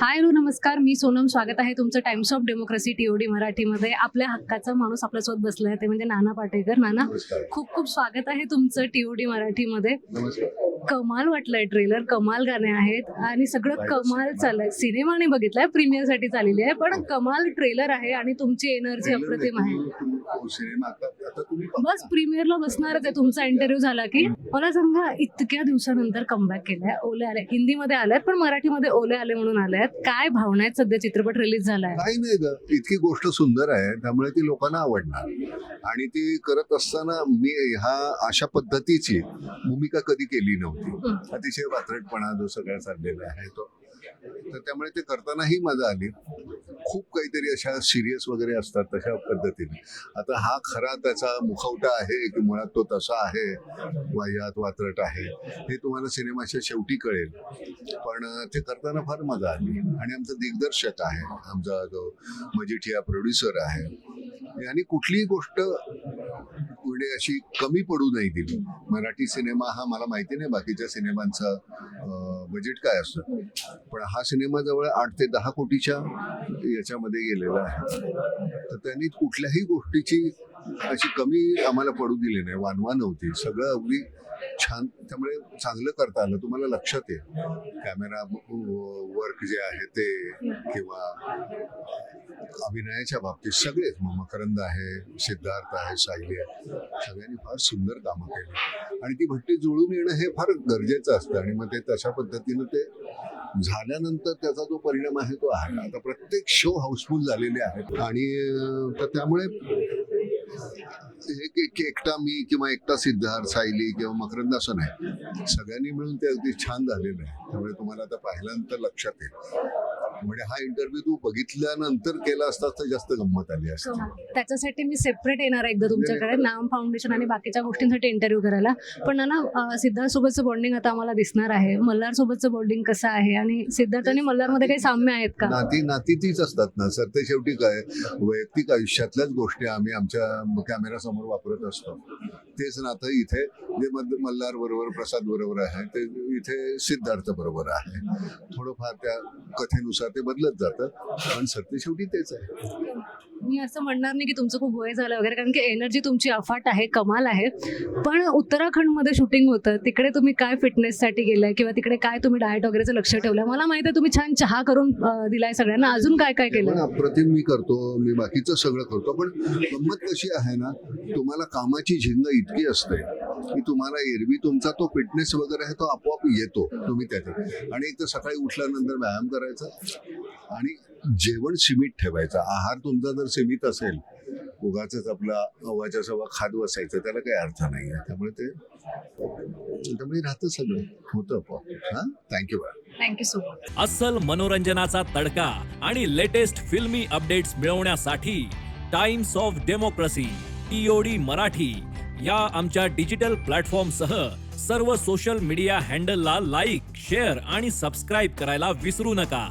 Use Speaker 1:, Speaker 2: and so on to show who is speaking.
Speaker 1: Hi hello नमस्कार. मी सोनम. स्वागत आहे तुमचं टाइम्स ऑफ डेमोक्रेसी टीओडी मराठीमध्ये. आपल्या हक्काचा माणूस आपल्यासोबत बसला आहे ते म्हणजे नाना पाटेकर. नाना खूप खूप स्वागत आहे तुमचं टीओडी मराठीमध्ये. कमाल वाटलंय ट्रेलर कमाल गाणे आहेत आणि सगळं कमाल चाललंय. सिनेमा नाही बघितलाय प्रीमियरसाठी चाललेली आहे पण कमाल ट्रेलर आहे आणि तुमची एनर्जी अप्रतिम आहे. बस प्रीमियरला बसणारच आहे. तुमचा इंटरव्ह्यू झाला की मला सांगा इतक्या दिवसानंतर कमबॅक केलाय. ओले आले. हिंदीमध्ये आल्यात पण मराठीमध्ये ओले आले म्हणून आले आहेत काय भावना आहेत? सध्या चित्रपट रिलीज झालाय.
Speaker 2: काही नाही ग. इतकी गोष्ट सुंदर आहे त्यामुळे ती लोकांना आवडणार. आणि ती करत असताना मी ह्या अशा पद्धतीची भूमिका कधी केली नव्हती. अतिशय वात्रटपणा जो सगळा चाललेला आहे तो. तर त्यामुळे ते करतानाही मजा आली. खूप काहीतरी अशा सिरियस वगैरे असतात तशा पद्धतीने. आता हा खरा त्याचा मुखवटा आहे की मुळात तो तसा आहे वाह्यात वात्रट आहे हे तुम्हाला सिनेमाच्या शेवटी कळेल. पण ते करताना फार मजा आली. आणि आमचा दिग्दर्शक आहे आमचा जो मजिठिया प्रोड्युसर आहे. आणि कुठलीही गोष्ट पुढे अशी कमी पडू नाही दिली. मराठी सिनेमा हा मला माहिती नाही बाकीच्या सिनेमांचं बजेट काय असतं. पण हा सिनेमा जवळ आठ ते दहा कोटीच्या याच्यामध्ये गेलेला आहे. तर त्यांनी कुठल्याही गोष्टीची अशी कमी आम्हाला पडू दिली नाही वानवा नव्हती. सगळं अगदी छान त्यामुळे चांगलं करता आलं. तुम्हाला लक्षात येईल. कॅमेरा वर्क जे आहे ते किंवा अभिनयाच्या बाबतीत सगळेच. मग मकरंद आहे सिद्धार्थ आहे सायली आहे. सगळ्यांनी फार सुंदर कामं केली. आणि ती भट्टी जुळून येणं हे फार गरजेचं असतं. आणि मग ते तशा पद्धतीनं ते झाल्यानंतर त्याचा जो परिणाम आहे तो आहे. आता प्रत्येक शो हाऊसफुल झालेले आहेत. आणि तर त्यामुळे एक एक एकटा मी किंवा एकटा सिद्धार्थ सायली किंवा मकरंद असं नाही. सगळ्यांनी मिळून ते अगदी छान झालेलं आहे. त्यामुळे तुम्हाला आता पाहिल्यानंतर लक्षात येईल. म्हणजे हा इंटरव्ह्यू तू बघितल्यानंतर केला असता तर जास्त गंमत आली असती.
Speaker 1: त्याच्यासाठी मी सेपरेट येणार आहे एकदा तुमच्याकडे नाम फाउंडेशन आणि बाकीच्या गोष्टींसाठी इंटरव्ह्यू करायला. पण ना सिद्धार्थ सोबतचं बॉन्डिंग आता आम्हाला दिसणार आहे. मल्हार सोबतचं बॉन्डिंग कसं आहे? आणि सिद्धार्थ आणि मल्हारमध्ये काही साम्य आहेत का?
Speaker 2: नाती नाती तीच असतात ना. सर ते शेवटी काय वैयक्तिक आयुष्यातल्याच गोष्टी आम्ही आमच्या कॅमेरा समोर वापरत असतो. तेच नातं इथे जे मद- मल्हार बरोबर प्रसाद बरोबर आहे ते इथे सिद्धार्थ बरोबर आहे. थोडंफार त्या कथेनुसार ते बदलत जातं पण सरते शेवटी तेच आहे.
Speaker 1: मी असं म्हणणार नाही की तुमचं खूप वय झालं वगैरे कारण की एनर्जी तुमची अफाट आहे कमाल आहे. पण उत्तराखंडमध्ये शूटिंग होतं. तिकडे तुम्ही काय फिटनेससाठी गेलाय किंवा तिकडे काय तुम्ही डाएट वगैरेचं लक्ष ठेवलं मला माहिती आहे तुम्ही छान चहा करून दिलाय सगळ्यांना. अजून काय काय केलं
Speaker 2: अप्रतिम हो मी करतो. मी बाकीचं सगळं करतो. पण गंमत कशी आहे ना तुम्हाला कामाची झिंग इतकी असते. की तुम्हाला एरवी तुमचा तो फिटनेस वगैरे आहे तो आपोआप येतो तुम्ही त्याच्यात. आणि एक तर सकाळी उठल्यानंतर व्यायाम करायचा आणि जेवण सीमित ठेवायचं. आहार तुमचा जर सीमित असेल उगाच आपला अव्वाच्या सव्वा खात बसायचं त्याला काही अर्थ नाही आहे त्यामुळे ते त्यामुळे राहतं सगळं. होतं आपोआप. हां? थँक्यू
Speaker 1: थँक्यू सो मच
Speaker 3: अस्सल मनोरंजनाचा तडका आणि लेटेस्ट फिल्मी अपडेट्स मिळवण्यासाठी Times of Democracy TOD Marathi. या आमच्या डिजिटल प्लॅटफॉर्मसह सर्व सोशल मीडिया हँडलला लाईक शेअर आणि सबस्क्राईब करायला विसरू नका.